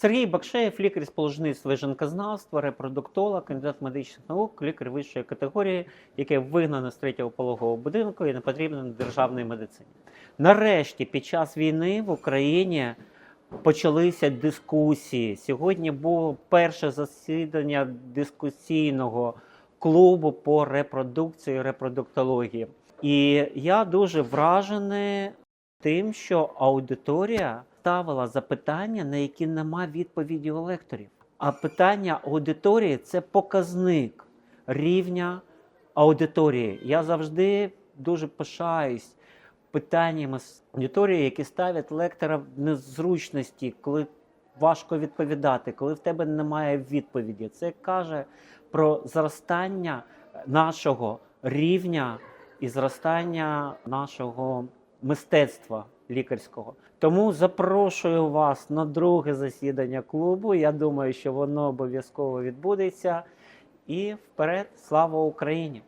Сергій Бакшеєв, лікар з положництва жінкознавства, репродуктолог, кандидат медичних наук, лікар вищої категорії, який вигнано з третього пологового будинку і не потрібен державній медицині. Нарешті, під час війни в Україні почалися дискусії. Сьогодні було перше засідання дискусійного клубу по репродукції і репродуктології. І я дуже вражений тим, що аудиторія ставила запитання, на які нема відповіді у лекторів. А питання аудиторії це показник рівня аудиторії. Я завжди дуже пишаюсь питаннями з аудиторії, які ставлять лектора в незручності, коли важко відповідати, коли в тебе немає відповіді. Це каже про зростання нашого рівня і зростання нашого мистецтва лікарського. Тому запрошую вас на друге засідання клубу. Я думаю, що воно обов'язково відбудеться. І вперед, слава Україні!